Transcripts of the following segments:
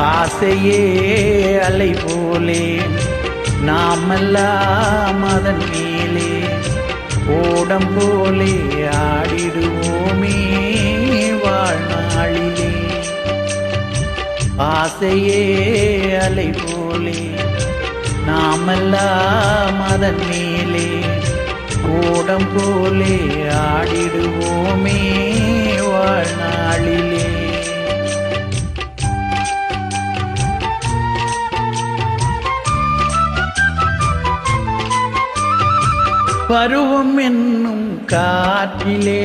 ஆசையே அலை போலே நாமெல்லாம் அதன் மேலே. ஓடம் போலே ஆடிடுவோமே வாழ்நாளிலே. ஆசையே அலை போலே நாமெல்லாம் அதன் மேலே. ஓடம் போலே ஆடிடுவோம். பருவம் என்னும் காற்றிலே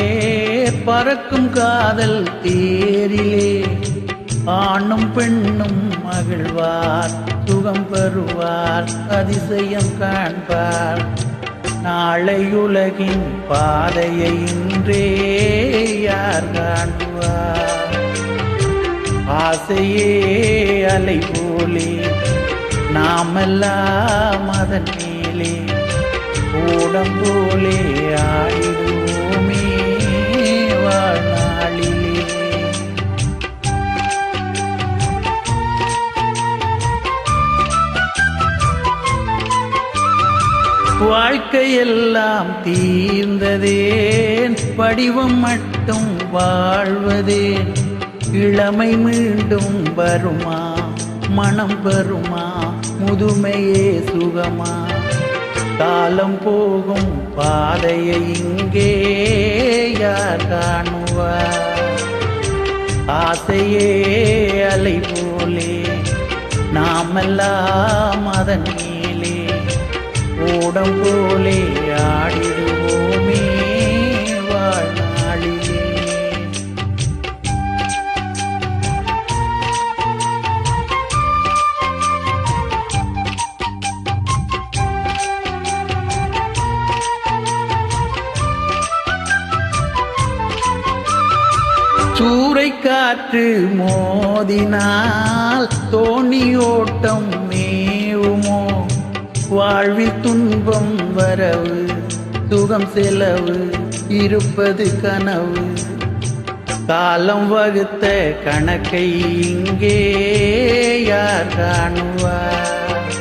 பறக்கும் காதல் தேரிலே. ஆணும் பெண்ணும் மகிழ்வார் சுகம் பெறுவார் அதிசயம் காண்பார். நாளை உலகின் பாதையை இன்றே யார் காண்பார் ஆசையே அலை போலே நாமெல்லாம் அதன் மேலே. ஓடம் போலே ஆடிடுவோமே வாழ்நாளிலே. வாழ்க்கையெல்லாம் தீர்ந்ததேன் படிவம் மட்டும் வாழ்வதேன். இளமை மீண்டும் வருமா? மனம் வருமா? முதுமையே சுகமா? காலம் போகும் பாதையை இங்கே யார் காணுவார்? ஆசையே அலை போலே நாமெல்லாம் அதன் மேலே ஓடம் போலே ஆடி சூறை காற்று மோதினால் தோணி ஓட்டம் மேவுமோ? வாழ்வில் துன்பம் வரவு சுகம் செலவு இருப்பது கனவு. காலம் வகுத்த கணக்கை இங்கே யார் காணுவார்?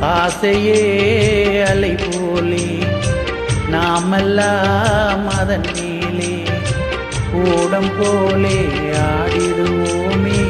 ஆசையே அலை போலே நாமெல்லாம் அதன் கூடம் போலே ஆடிடுவோமே